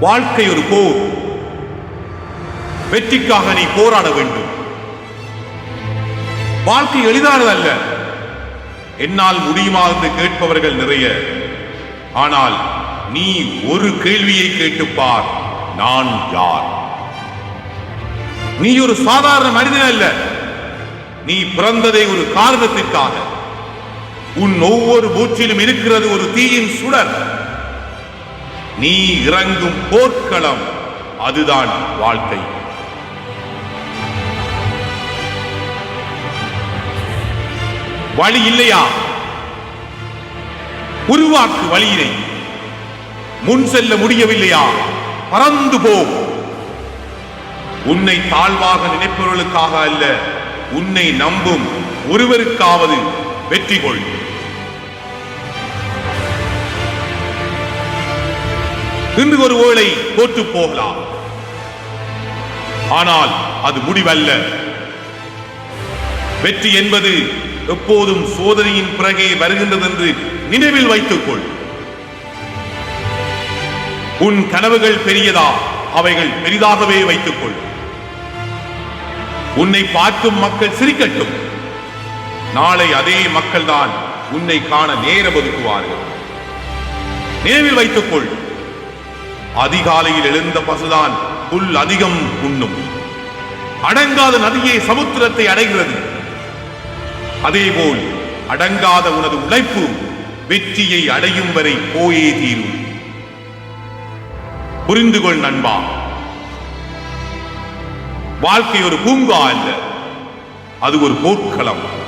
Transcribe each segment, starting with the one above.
வாழ்க்கை ஒரு போர். வெற்றிக்காக நீ போராட வேண்டும். வாழ்க்கை எளிதானது அல்ல என்னால் முடியுமா என்று கேட்பவர்கள் நிறைய. ஆனால் நீ ஒரு கேள்வியை கேட்டுப்பார் நான் யார்? நீ ஒரு சாதாரண மனிதன் அல்ல. நீ பிறந்ததை ஒரு காரணத்திற்காக. உன் ஒவ்வொரு மூச்சிலும் இருக்கிறது ஒரு தீயின் சுடர். நீ இறங்கும் போர்க்களம் அதுதான் வாழ்க்கை. வழி இல்லையா? உருவாக்கு வழியினை. முன் செல்ல முடியவில்லையா? பறந்து போ. உன்னை தாழ்வாக நினைப்பவர்களுக்காக அல்ல உன்னை நம்பும் ஒருவருக்காவது வெற்றி கொள். இன்று ஒரு வேளை தோற்று போகலாம். ஆனால் அது முடிவல்ல. வெற்றி என்பது எப்போதும் சோதனையின் பிறகே வருகின்றது என்று நினைவில் வைத்துக்கொள். உன் கனவுகள் பெரியதா? அவைகள் பெரிதாகவே வைத்துக்கொள். உன்னை பார்க்கும் மக்கள் சிரிக்கட்டும். நாளை அதே மக்கள்தான் உன்னை காண நேரம் ஒதுக்குவார்கள். நினைவில் வைத்துக்கொள். அதிகாலையில் எழுந்த பசுதான் புல் அதிகம் உண்ணும். அடங்காத நதியே சமுத்திரத்தை அடைகிறது. அதேபோல் அடங்காத உனது உழைப்பு வெற்றியை அடையும் வரை போயே தீரும். புரிந்து கொள் நண்பா. வாழ்க்கை ஒரு பூங்கா அல்ல அது ஒரு போர்க்களம்.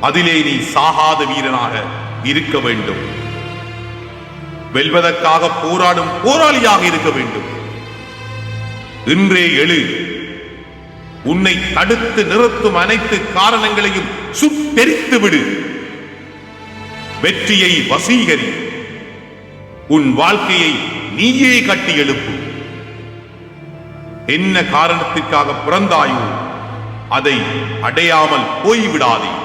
அதிலே நீ சாகாத வீரனாக இருக்க வேண்டும். வெல்வதற்காக போராடும் போராளியாக இருக்க வேண்டும். இன்றே எழு. உன்னை தடுத்து நிறுத்தும் அனைத்து காரணங்களையும் சுட்டெரித்து விடு. வெற்றியை வசீகரி. உன் வாழ்க்கையை நீயே கட்டி எழுப்பு. என்ன காரணத்திற்காக பிறந்தாயோ அதை அடையாமல் போய்விடாதே.